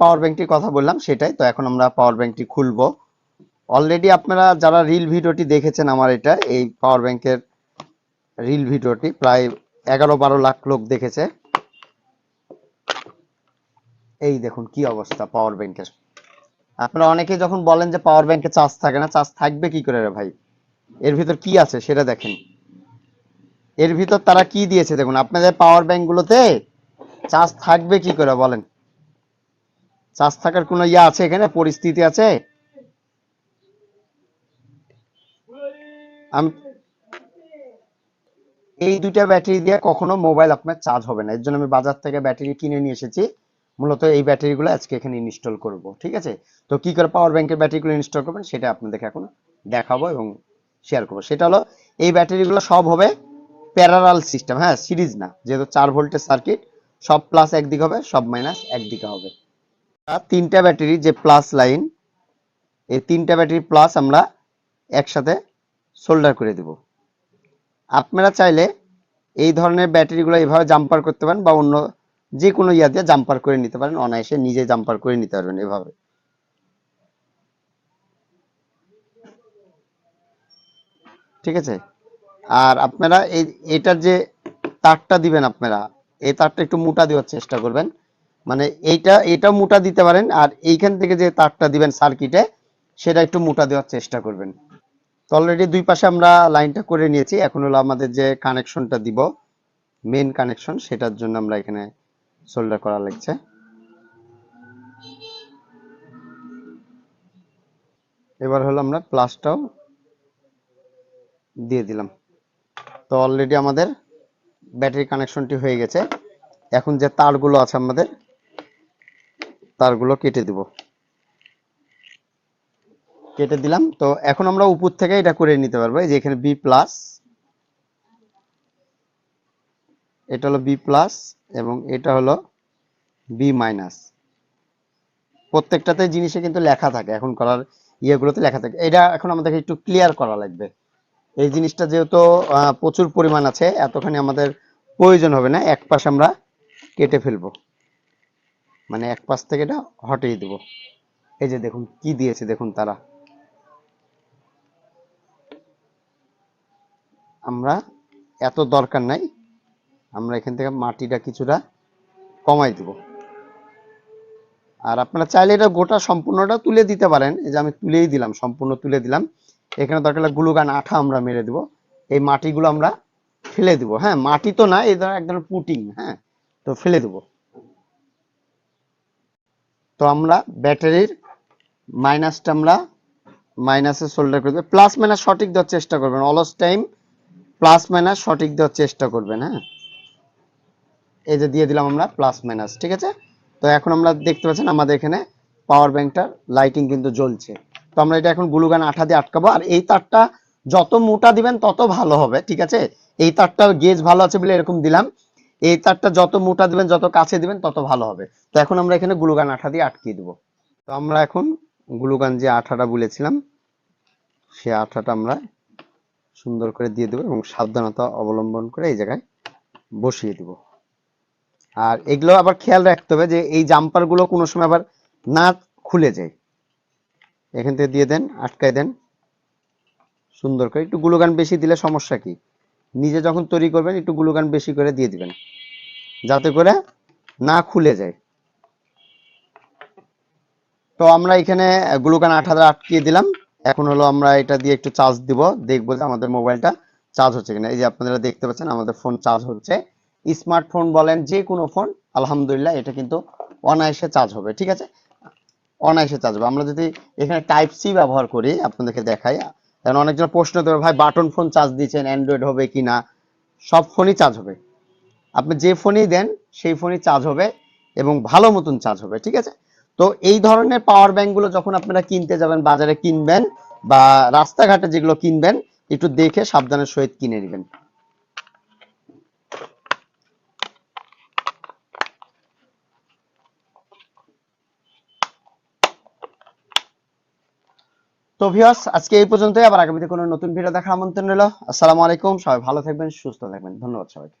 পাওয়ার ব্যাংকটির কথা বললাম, সেটাই। তো এখন আমরা পাওয়ার ব্যাংকটি খুলবো। অলরেডি আপনারা যারা রিল ভিডিওটি দেখেছেন আমার এটা, এই পাওয়ার ব্যাংকের রিল ভিডিওটি প্রায় এগারো বারো লাখ লোক দেখেছে। এই দেখুন কি অবস্থা পাওয়ার ব্যাংকের আপনারা অনেকে যখন বলেন যে পাওয়ার ব্যাংকে চার্জ থাকে না চার্জ থাকবে কি করে রে ভাই? এর ভিতর কি আছে সেটা দেখেন। এর ভিতর তারা কি দিয়েছে দেখুন, আপনাদের পাওয়ার ব্যাংক গুলোতে চার্জ থাকবে কি করে বলেন? চার্জ থাকার কোনো ইয়ে আছে এখানে? পরিস্থিতি আছে? এই দুইটা ব্যাটারি দিয়ে কখনো মোবাইল আপনার চার্জ হবে না। এর জন্য আমি বাজার থেকে ব্যাটারি কিনে নিয়ে এসেছি। মূলত এই ব্যাটারিগুলো আজকে এখানে ইনস্টল করব, ঠিক আছে? তো কি করে পাওয়ার ব্যাংকের ব্যাটারিগুলো ইনস্টল করবেন সেটা আপনাদেরকে এখন দেখাবো এবং শেয়ার করব। সেটা হলো, এই ব্যাটারিগুলো সব হবে প্যারালাল সিস্টেম হ্যাঁ সিরিজ না। যেহেতু চার ভোল্টের সার্কিট সব প্লাস একদিকে হবে, সব মাইনাস একদিকে হবে। তিনটা ব্যাটারি যে প্লাস লাইন এই তিনটা ব্যাটারি প্লাস আমরা একসাথে সোল্ডার করে দেব। আপনারা চাইলে এই ধরনের ব্যাটারিগুলো এইভাবে জাম্পার করতে পারেন বা অন্য যে কোনো ইয়া দিয়ে জাম্পার করে নিতে পারেন। অনায়াসে নিজে জাম্পার করে নিতে পারবেন এভাবে। ঠিক আছে? আর আপনারা এই, এটার যে তারটা দিবেন আপনারা, এই তারটা একটু মোটা দেওয়ার চেষ্টা করবেন। মানে এইটা, এটা মোটা দিতে পারেন, আর এইখান থেকে যে তারটা দিবেন সার্কিটে সেটা একটু মোটা দেওয়ার চেষ্টা করবেন। তো অলরেডি দুই পাশে আমরা লাইনটা করে নিয়েছি। এখন হলো আমাদের যে কানেকশনটা দিব মেন কানেকশন সেটার জন্য আমরা এখানে সোল্ডার করা লাগছে। এবার হলো আমরা প্লাসটাও দিয়ে দিলাম। তো অলরেডি আমাদের ব্যাটারি কানেকশনটি হয়ে গেছে। এখন যে তারগুলো আছে আমাদের তারগুলো কেটে দিব। কেটে দিলাম। তো এখন আমরা উপর থেকে এটা করে নিতে পারব। যে এখানে বি প্লাস এটা হলো বি প্লাস এবং এটা হলো বি মাইনাস প্রত্যেকটাতে জিনিসে কিন্তু লেখা থাকে। এখন করার ইয়েগুলোতে লেখা থাকে। এটা এখন আমাদেরকে একটু ক্লিয়ার করা লাগবে। এই জিনিসটা যেহেতু প্রচুর পরিমাণ আছে, এতখানি আমাদের প্রয়োজন হবে না। এক পাশ আমরা কেটে ফেলব। মানে এক পাশ থেকে এটা হটিয়ে দেব। এই যে দেখুন, কি দিয়েছে দেখুন তারা। আমরা এত দরকার নাই, আমরা এখান থেকে মাটিটা কিছুটা কমাই দিব। আর আপনারা চাইলে এটা গোটা সম্পূর্ণটা তুলে দিতে পারেন। এই যে আমি তুলেই দিলাম, সম্পূর্ণ তুলে দিলাম। এখানে দরকার হলে গ্লুগান আঠা আমরা মেরে দিব। এই মাটিগুলো আমরা ফেলে দিব। হ্যাঁ মাটি তো না, এই ধরনের এক ধরনের পুটিং হ্যাঁ তো ফেলে দিব। তো আমরা ব্যাটারির মাইনাসটা আমরা মাইনাসে সোল্ডার করে প্লাস মাইনাস সঠিক দেওয়ার চেষ্টা করবেন। অলস টাইম প্লাস মাইনাস সঠিক দেওয়ার চেষ্টা করবেন হ্যাঁ? এই যে দিয়ে দিলাম আমরা প্লাস মাইনাস ঠিক আছে? তো এখন আমরা দেখতে পাচ্ছেন আমাদের এখানে পাওয়ার ব্যাংকটার লাইটিং কিন্তু জ্বলছে। তো আমরা এটা এখন গ্লুগান আঠা দিয়ে আটকাবো। আর এই তারটা যত মোটা দিবেন, তত ভালো হবে, ঠিক আছে? এই তারটা গেজ ভালো আছে বলে এরকম দিলাম। এই তারটা যত মোটা দিবেন, যত কাছে দিবেন, তত ভালো হবে। তো এখন আমরা এখানে গ্লুগান আঠা দিয়ে আটকিয়ে দেবো। তো আমরা এখন গ্লুগান যে আঠাটা বলেছিলাম, সে আঠাটা আমরা সুন্দর করে দিয়ে দেবো এবং সাবধানতা অবলম্বন করে এই জায়গায় বসিয়ে দিব। আর এগুলো আবার খেয়াল রাখতে হবে যে এই জাম্পারগুলো কোনো সময় আবার না খুলে যায়। এখান থেকে দিয়ে দেন, আটকায় দেন। সুন্দর করে একটু গ্লুগান বেশি দিলে সমস্যা কি? নিজে যখন তৈরি করবেন, একটু গ্লুগান বেশি করে দিয়ে দিবেন, যাতে করে না খুলে যায়। তো আমরা এখানে গ্লুকান আট হাজার আটকিয়ে দিলাম। এখন হলো আমরা এটা দিয়ে একটু চার্জ দিব, দেখব যে আমাদের মোবাইলটা চার্জ হচ্ছে কিনা। এই যে আপনারা দেখতে পাচ্ছেন, আমাদের ফোন চার্জ হচ্ছে। স্মার্টফোন বলেন, যে কোনো ফোন আলহামদুলিল্লাহ এটা কিন্তু অনায়াসে চার্জ হবে, ঠিক আছে? অনায়াসে চার্জ হবে। আমরা যদি এখানে টাইপ সি ব্যবহার করি, আপনাদেরকে দেখাই। কারণ অনেকজন প্রশ্ন করে ভাই, বাটন ফোন চার্জ দিচ্ছেন অ্যান্ড্রয়েড হবে কি না? সব ফোনই চার্জ হবে। আপনি যে ফোনই দেন, সেই ফোনই চার্জ হবে এবং ভালো মতন চার্জ হবে, ঠিক আছে? তো এই ধরনের পাওয়ার ব্যাংকগুলো যখন আপনারা কিনতে যাবেন, বাজারে কিনবেন বা রাস্তাঘাটে যেগুলো কিনবেন, একটু দেখে সাবধানের সহিত কিনে নেবেন। তো ভিউয়ার্স, আজকে এই পর্যন্তই। আবার আগামীতে কোনো নতুন ভিডিও দেখার আমন্ত্রণ রইল। আসসালামু আলাইকুম। সবাই ভালো থাকবেন, সুস্থ থাকবেন। ধন্যবাদ সবাইকে।